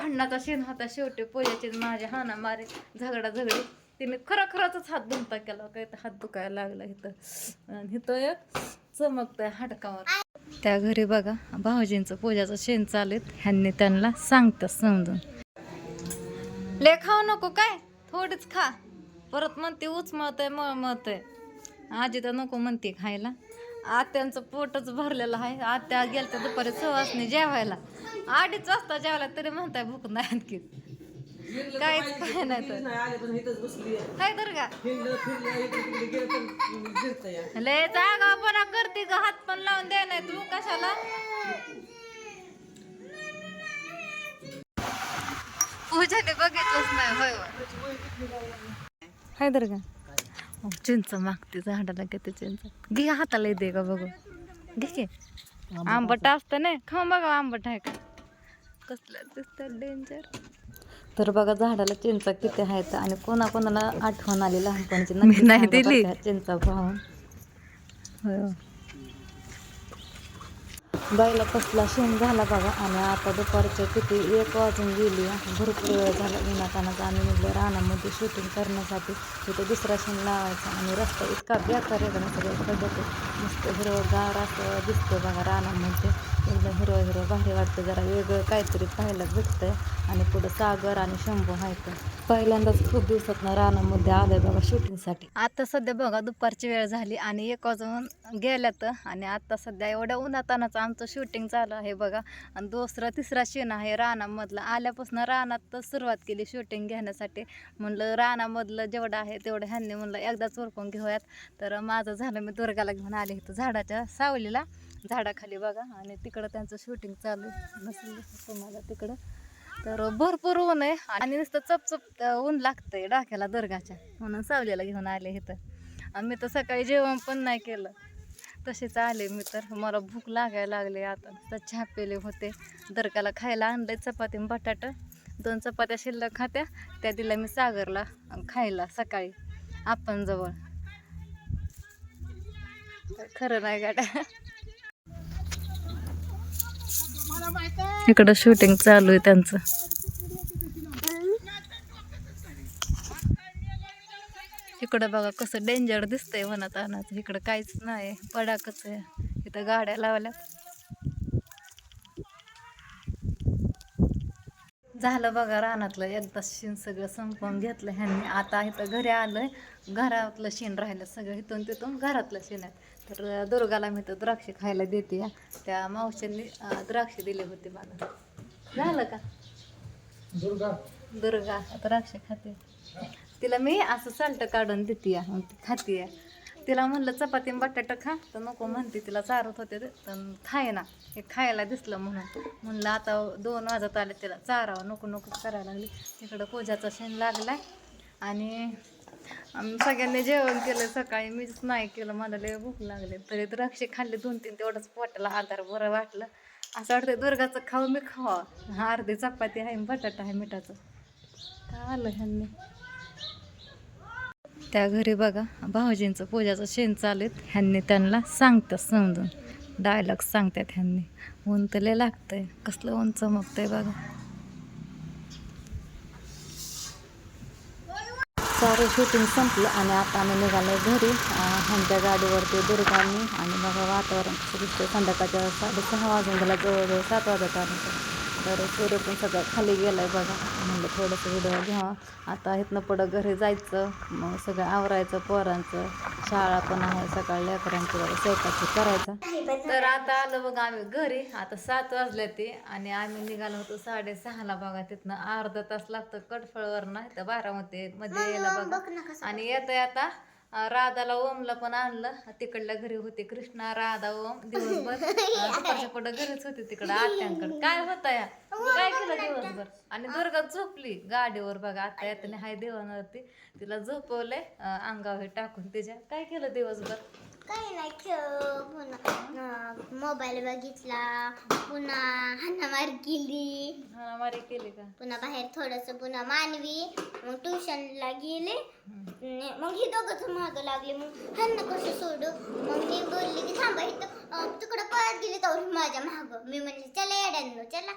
भांडणाचा शेण होता. शेवटी पूजाची माझ्या हाना मारे झगडा झगडी. तिने खरं खरंच हात धुमता केला काय तर हात दुखायला लागला इथं. आणि इथं एक चमकतंय हाडकावर. त्या घरी बघा भाऊजींचं पूजाचं शेण चालत ह्यांनी त्यांना सांगतात समजून. ले खाऊ नको काय? थोडीच खा. परत म्हणते उचमळतंय आहे आजी तर नको म्हणते खायला. आत्यांचं पोटच भरलेलं आहे. आत्या गेल तर दुपारी सुवासने जेवायला. अडीच वाजता जेवायला तरी म्हणताय भूक नाही आणखी. काहीच काय नाही तर. काय तर का? लय जागापणा करते ग हात पण लावून दे नाही तू कशाला? पूजाने बघितलंच नाही होय. हाय तर का? चिंच मागते झाडाला किती चिंच? घे हाताला येते का बघू. घे की. आंबट असतं. ना खाऊ बघा आंबट आहे का. कसलं दिसतं डेंजर तर बघा झाडाला चिंचा किती आहेत आणि कोणाकोणाला आठवण आली लहानपणीची. नाही दिली. चिंचा पाहून. हो. बाईला कसला शेण झाला बघा. आणि आता दुपारच्या किती एक वाजून गेली भरपूर वेळ झाला विनाकानाचा आम्ही म्हटलं रानामध्ये शूटिंग करण्यासाठी तिथे दुसरा शेण लावायचा. आणि रस्ता इतका बेकार आहे ना सगळं खड्डत मस्त हिरवगार असं दिसतं बघा रानामध्ये. एकदम हिरवं हिरवं भारी वाटतं. जरा वेगळं काहीतरी पाहायला भेटतंय. आणि पुढं सागर आणि शंभू तर पहिल्यांदाच खूप दिवसात रानामध्ये आलंय बघा शूटिंगसाठी. आता सध्या बघा दुपारची वेळ झाली आणि एक वाजून गेल्यात. आणि आता सध्या एवढ्या उन्हातानाचं आमचं शूटिंग चालू आहे बघा. आणि दुसरा तिसरा शेण आहे रानामधला. आल्यापासून रानात सुरुवात केली शूटिंग घेण्यासाठी. म्हणलं रानामधलं जेवढं आहे तेवढं ह्यांनी म्हणलं एकदाच उरकून घेऊयात. तर माझं झालं मी दुर्गाला घेऊन आले इथं झाडाच्या सावलीला. झाडाखाली बघा. आणि तिकडं त्यांचं शूटिंग चालू आहे. नसेल तुम्हाला तिकडं. तर भरपूर ऊन आहे. आणि नुसतं चपचप ऊन लागतंय डाक्याला दर्गाच्या. म्हणून सावलीला घेऊन आले इथं. आणि मी तर सकाळी जेवण पण नाही केलं. तसेच आले मी तर. मला भूक लागायला लागली आता. तर चहा पेले होते. दर्गाला खायला आणले चपाती बटाटं बटाटा. दोन चपात्या शिल्लक खात्या त्या दिल्या मी सागरला खायला सकाळी. आपण जवळ. खरं नाही गाड्या इकडं शूटिंग चालू आहे त्यांचं. इकडं बघा कसं डेंजर दिसतंय मनात अनात इकडं काहीच नाही पडाकच आहे. इथं गाड्या लावल्या झालं बघा रानातलं एकदा शिण सगळं संपवून घेतलं ह्यांनी. आता इथं घरी आलंय. घरातलं शिण राहिलं सगळं. इथून तिथून घरातलं शिण आहे. तर दुर्गाला मी तर द्राक्ष खायला देते. त्या मावशींनी द्राक्ष दिले होते मला. झालं का? दुर्गा. द्राक्ष खाते. तिला मी असं साल्ट काढून देते खाते. तिला म्हणलं चपाती बटाटा खा. तर नको म्हणते तिला चारत होते तर खाय ना हे खायला दिसलं म्हणून. म्हणलं आता दोन वाजत आले तिला चारावं नको नको करायला लागली. तिकडं पूजाचा शेण लागलाय आणि आम्ही सगळ्यांनी जेवण केलं सकाळी मीच नाही केलं मला लय भूक लागली. तरी द्राक्षे खाल्ले दोन तीन तेवढंच पोटाला आधार बरं वाटलं. असं वाटतं दुर्गाचं खाऊ मी खावा. अर्धी चपाती आहे बटाटा आहे मिठाचं. काय आलं ह्यांनी? त्या घरी बघा भाऊजींचं पूजाचं शेण चालत ह्यांनी त्यांना सांगतात समजून. डायलॉग सांगतात ह्यांनी. ऊन तर लय लागतंय. कसलं ऊन चमकतंय बघा. सारं शूटिंग संपलं आणि आता आम्ही निघालो घरी. आमच्या गाडीवरती दुर्गांनी आणि बघा वातावरण. कसं दिसतंय संध्याकाळच्या साडेसहा वाजून गेला जवळजवळ सात वाजत आलं. तर सूर्य पण सगळं खाली गेलाय बघा. म्हणलं थोडंसं व्हिडिओ घ्यावा आता इथनं पुढं घरी जायचं. मग सगळं आवरायचं पोरांचं. शाळा पण आहे. सकाळी लेकरांची वगैरे स्वयंपाकी करायचा. तर आता आलं बघा आम्ही घरी. आता सात वाजले ते. आणि आम्ही निघालो होतो साडेसहाला बघा. तिथनं अर्धा तास लागतं कटफळवर ना तर बारामध्ये मध्ये यायला बघा. आणि येतं आता राधाला ओमला पण आणलं. तिकडल्या घरी होते कृष्णा राधा ओम दिवसभर. अं, दुपारच्या पुढं घरीच होते तिकडं आत्यांकडे. काय होत या काय केलं दिवसभर? आणि दुर्गा झोपली गाडीवर बघा. आता येताना हाय देवावरती तिला झोपवलंय अंगावर टाकून तिच्या. काय केलं दिवसभर? काही नाही खेळ. पुन्हा मोबाईल बघितला. पुन्हा हाणामार केली. हाणामारी केली का? पुन्हा बाहेर थोडस पुन्हा मानवी. मग ट्युशनला गेले. मग ही दोघंच मागं लागले. मग ह्यांना कसं सोडू? मग मी बोलली की थांबा इथं तिकडं पळत गेली तर माझ्या मागं. मी म्हणले चला येड्यांनो चला.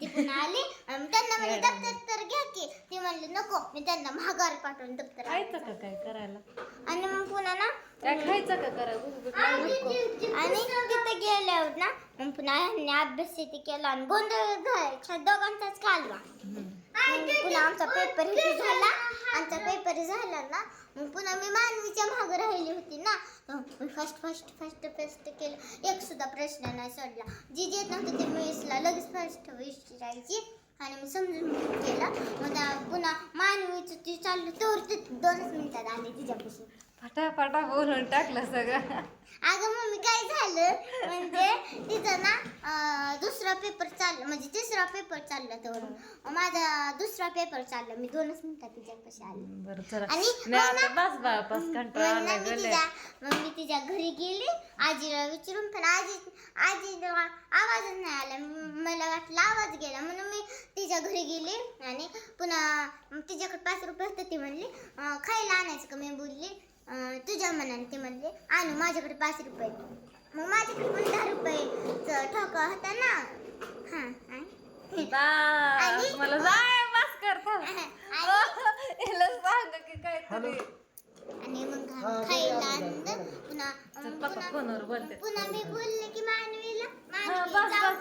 ती पुन्हा आली. आणि त्यांना म्हणले दप्तर तर घ्या की. ती म्हणली नको मी त्यांना महागार पाठवून दप्तर आणलं." खायचं का काय करायला? काय खायचं का? आणि तिथे गेल्यावर ना मग पुन्हा ह्यांनी अभ्यास ते केला आणि गोंधळ घालायचा दोघांचाच. मग पुन्हा आमचा पेपर झाला. आमचा पेपर झाला ना मग पुन्हा मी मानवीच्या मागे राहिली होती ना. फर्स्ट फर्स्ट फर्स्ट फर्स्ट केलं. एक सुद्धा प्रश्न नाही सोडला. जी जे येत नव्हतं ते मिसला लगेच फर्स्ट विचारायची आणि मी समजून केलं मग पुन्हा मानवीचं ती चाललं तर दोनच मिनिटात आले तिच्यापाशी. फटाफटा बोलून टाकलं सगळं. अगं मम्मी काय झालं? म्हणजे तिचं ना अं, दुसरा पेपर चालला म्हणजे तिसरा पेपर चालला तर माझा दुसरा पेपर चालला. मी दोनच मिनिटात तिच्यापाशी आले. बरं चला. आणि मी आता बस बा बस कंटाळा मग मी गले तिच्या मग मी तिच्या घरी गेली. आजीला विचारून पण आजी आजीला आवाजच नाही आला. म- मला वाटलं आवाज गेला. म्हणून मी तिच्या घरी गेली आणि पुन्हा तिच्याकडे पाच रुपये होते ती म्हणली अं, खायला आणायचं का? मी बोलली तुझ्या मनाने ती म्हणली आणू माझ्याकडे पाच रुपये. आहेत." मग माझ्याकडे पण दहा रुपये ठोका होता ना. हां हां. आणि- मला जाय बस करतो. आणि? हिला सांग की काहीतरी. आणि मग खायला आणलं. पुन्हा मी बोलले की मानवीला. हा,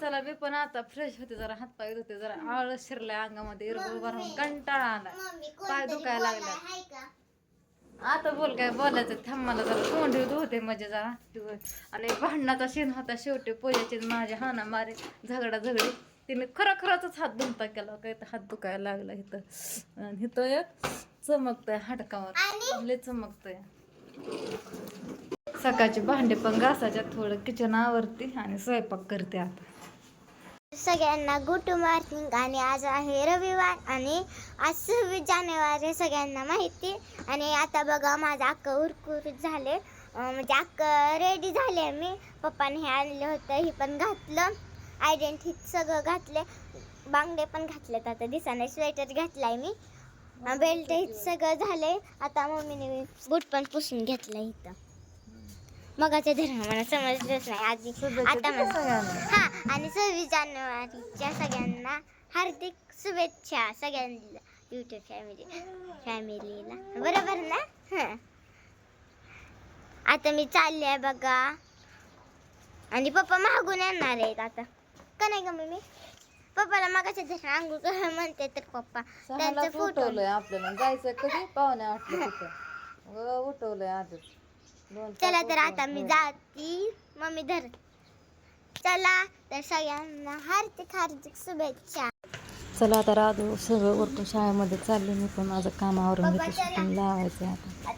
चला मी पण आता फ्रेश होते जरा हात पाय धुते जरा आळस शिरलाय अंगामध्ये इरगुळ भरून कंटाळा आला मम्मी पाय दुखायला लागला हाय का? आता बोल काय बोलायचं थांब मला जरा तोंड होते म्हणजे जरा. आणि भांडणाचा शेण होता शेवटी पोयाचे माझे हाना मारे झगडा झगडे तिने खरं खरंच हात धुमता केला काय तर हात दुखायला लागला इथं. आणि इथं एक चमकतंय हाडकावर. लय चमकतंय. सकाळचे भांडे पण घासाच्या थोडं किचन आवरते आणि स्वयंपाक करते आता. सगळ्यांना गुड मॉर्निंग आणि आज आहे रविवार आणि आज सव्वीस जानेवारी सगळ्यांना माहिती. आणि आता बघा माझं अक्क उरकुरीत झाले म्हणजे अक्क रेडी झाले मी. पप्पाने हे आणलं होतं हे पण घातलं. आयडेंटी सगळं घातले बांगडे पण घातलेत आता दिसाने स्वेटर घातलाय मी. बेल्ट हे सगळं झालंय. आता मम्मीने बूट पण पुसून घेतलं इथं. मगाच्या मला समजलंच नाही. आधी आता. हा आणि सव्वीस जानेवारीच्या सगळ्यांना हार्दिक शुभेच्छा सगळ्यांना. युट्यूब फॅमिली फॅमिलीला बरोबर ना? हं. आता मी चालले आहे बघा. आणि पप्पा मागून येणार आहेत आता. का नाही का मम्मी? पप्पाला मागाच्या धरण आंघोळ कर म्हणते तर पप्पा. त्यांचा फोटो आपल्याला. जायचं कधी? पाहुणे आठलं तिथं. व उठवलंय आजच. चला तर आता मी. जाती मम्मी धर चला तर सगळ्यांना हार्दिक हार्दिक शुभेच्छा चला आता राजू सगळं उरकून शाळेमध्ये चालले मी पण माझं काम आवरून पप्पा घेते चला. शिकून लावायचं आता